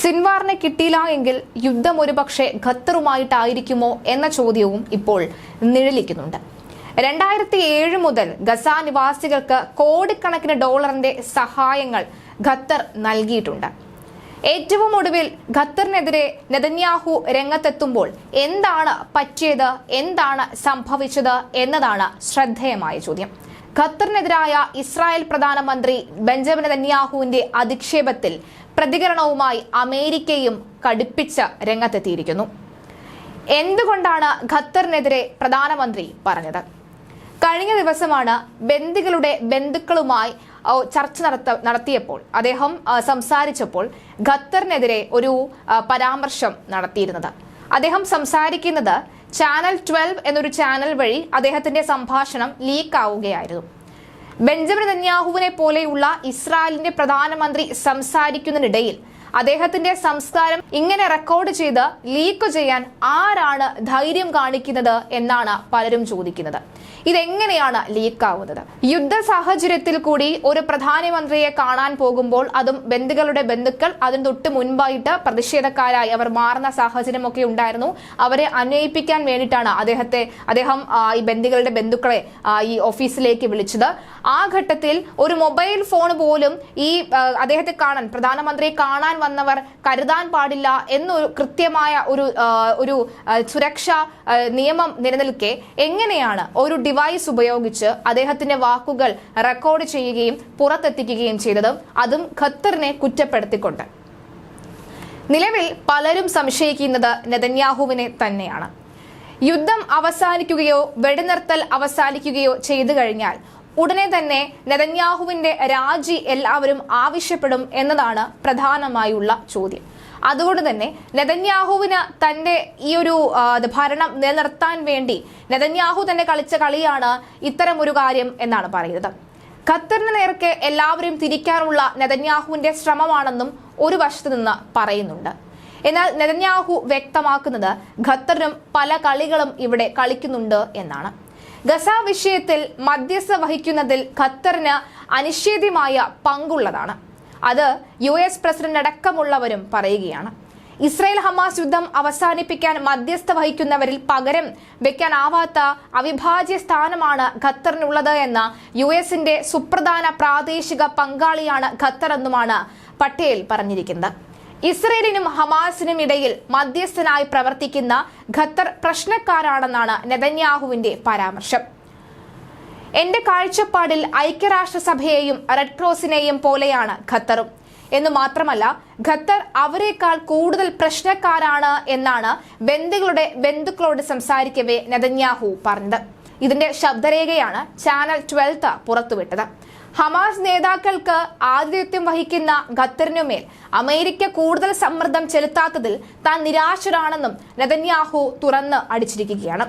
സിൻവാറിനെ കിട്ടിയില്ല എങ്കിൽ യുദ്ധം ഒരുപക്ഷെ ഖത്തറുമായിട്ടായിരിക്കുമോ എന്ന ചോദ്യവും ഇപ്പോൾ നിഴലിക്കുന്നുണ്ട്. രണ്ടായിരത്തി ഏഴ് മുതൽ ഗസ നിവാസികൾക്ക് കോടിക്കണക്കിന് ഡോളറിന്റെ സഹായങ്ങൾ ഖത്തർ നൽകിയിട്ടുണ്ട്. ഏറ്റവും ഒടുവിൽ ഖത്തറിനെതിരെ നെതന്യാഹു രംഗത്തെത്തുമ്പോൾ എന്താണ് പറ്റിയത് എന്താണ് സംഭവിച്ചത് എന്നതാണ് ശ്രദ്ധേയമായ ചോദ്യം. ഖത്തറിനെതിരായ ഇസ്രായേൽ പ്രധാനമന്ത്രി ബെഞ്ചമിൻ നെന്യാഹുവിന്റെ അധിക്ഷേപത്തിൽ പ്രതികരണവുമായി അമേരിക്കയും കടുപ്പിച്ച രംഗത്തെത്തിയിരിക്കുന്നു. എന്തുകൊണ്ടാണ് ഖത്തറിനെതിരെ പ്രധാനമന്ത്രി പറഞ്ഞത്? കഴിഞ്ഞ ദിവസമാണ് ബന്ദികളുടെ ബന്ധുക്കളുമായി ചർച്ച നടത്ത നടത്തിയപ്പോൾ അദ്ദേഹം സംസാരിച്ചപ്പോൾ ഖത്തറിനെതിരെ ഒരു പരാമർശം നടത്തിയിരുന്നത്. അദ്ദേഹം സംസാരിക്കുന്നത് ചാനൽ ട്വൽവ് എന്നൊരു ചാനൽ വഴി അദ്ദേഹത്തിന്റെ സംഭാഷണം ലീക്ക് ആവുകയായിരുന്നു. ബെഞ്ചമിൻ നെതന്യാഹുവിനെ പോലെയുള്ള ഇസ്രായേലിന്റെ പ്രധാനമന്ത്രി സംസാരിക്കുന്നതിനിടയിൽ അദ്ദേഹത്തിന്റെ സംസ്കാരം ഇങ്ങനെ റെക്കോർഡ് ചെയ്ത് ലീക്ക് ചെയ്യാൻ ആരാണ് ധൈര്യം കാണിക്കുന്നത് എന്നാണ് പലരും ചോദിക്കുന്നത്. ഇതെങ്ങനെയാണ് ലീക്കാവുന്നത് യുദ്ധ സാഹചര്യത്തിൽ കൂടി ഒരു പ്രധാനമന്ത്രിയെ കാണാൻ പോകുമ്പോൾ അതും ബന്ധുക്കളുടെ ബന്ധുക്കൾ അതിന് തൊട്ട് മുൻപായിട്ട് പ്രതിഷേധക്കാരായി അവർ മാറുന്ന സാഹചര്യമൊക്കെ ഉണ്ടായിരുന്നു. അവരെ അന്വയിപ്പിക്കാൻ വേണ്ടിയിട്ടാണ് അദ്ദേഹത്തെ അദ്ദേഹം ഈ ബന്ധുക്കളുടെ ബന്ധുക്കളെ ഈ ഓഫീസിലേക്ക് വിളിച്ചത്. ആ ഘട്ടത്തിൽ ഒരു മൊബൈൽ ഫോൺ പോലും ഈ അദ്ദേഹത്തെ കാണാൻ പ്രധാനമന്ത്രിയെ കാണാൻ വന്നവർ കരുതാൻ പാടില്ല എന്നൊരു കൃത്യമായ ഒരു ഒരു സുരക്ഷാ നിയമം നിലനിൽക്കെ എങ്ങനെയാണ് ഒരു ഡിവൈസ് ഉപയോഗിച്ച് അദ്ദേഹത്തിന്റെ വാക്കുകൾ റെക്കോർഡ് ചെയ്യുകയും പുറത്തെത്തിക്കുകയും ചെയ്തത് അതും ഖത്തറിനെ കുറ്റപ്പെടുത്തിക്കൊണ്ട്. നിലവിൽ പലരും സംശയിക്കുന്നത് നെതന്യാഹുവിനെ തന്നെയാണ്. യുദ്ധം അവസാനിക്കുകയോ വെടിനിർത്തൽ അവസാനിക്കുകയോ ചെയ്തു കഴിഞ്ഞാൽ ഉടനെ തന്നെ നെതന്യാഹുവിന്റെ രാജി എല്ലാവരും ആവശ്യപ്പെടും എന്നതാണ് പ്രധാനമായുള്ള ചോദ്യം. അതുകൊണ്ട് തന്നെ നെതന്യാഹുവിന് തന്റെ ഈ ഒരു ഭരണം നിലനിർത്താൻ വേണ്ടി നെതന്യാഹു തന്നെ കളിച്ച കളിയാണ് ഇത്തരം ഒരു കാര്യം എന്നാണ് പറയുന്നത്. ഖത്തറിന് നേർക്ക് എല്ലാവരും തിരിക്കാനുള്ള നെതന്യാഹുവിന്റെ ശ്രമമാണെന്നും ഒരു വശത്തു നിന്ന് പറയുന്നുണ്ട്. എന്നാൽ നെതന്യാഹു വ്യക്തമാക്കുന്നത് ഖത്തറിനും പല കളികളും ഇവിടെ കളിക്കുന്നുണ്ട് എന്നാണ്. ഗസ വിഷയത്തിൽ മധ്യസ്ഥ വഹിക്കുന്നതിൽ ഖത്തറിന് അനിഷേധ്യമായ പങ്കുള്ളതാണ്. അത് യു എസ് പ്രസിഡന്റ് അടക്കമുള്ളവരും പറയുകയാണ്. ഇസ്രായേൽ ഹമാസ് യുദ്ധം അവസാനിപ്പിക്കാൻ മധ്യസ്ഥ വഹിക്കുന്നവരിൽ പകരം വെക്കാനാവാത്ത അവിഭാജ്യ സ്ഥാനമാണ് ഖത്തറിനുള്ളത് എന്ന യു എസിന്റെ സുപ്രധാന പ്രാദേശിക പങ്കാളിയാണ് ഖത്തർ എന്നുമാണ് പട്ടേൽ പറഞ്ഞിരിക്കുന്നത്. ഇസ്രയേലിനും ഹമാസിനും ഇടയിൽ മധ്യസ്ഥനായി പ്രവർത്തിക്കുന്ന ഖത്തർ പ്രശ്നക്കാരാണെന്നാണ് നെതന്യാഹുവിന്റെ പരാമർശം. എന്റെ കാഴ്ചപ്പാടിൽ ഐക്യരാഷ്ട്രസഭയെയും റെഡ് ക്രോസിനെയും പോലെയാണ് ഖത്തറും. എന്ന് മാത്രമല്ല ഖത്തർ അവരെക്കാൾ കൂടുതൽ പ്രശ്നക്കാരാണ് എന്നാണ് ബന്ധുക്കളുടെ ബന്ധുക്കളോട് സംസാരിക്കവേ നെതന്യാഹു പറഞ്ഞത്. ഇതിന്റെ ശബ്ദരേഖയാണ് ചാനൽ ട്വൽത്ത് പുറത്തുവിട്ടത്. ഹമാസ് നേതാക്കൾക്ക് ആതിഥ്യം വഹിക്കുന്ന ഖത്തറിനുമേൽ അമേരിക്ക കൂടുതൽ സമ്മർദ്ദം ചെലുത്താത്തതിൽ താൻ നിരാശരാണെന്നും നെതന്യാഹു തുറന്ന് അടിച്ചിരിക്കുകയാണ്.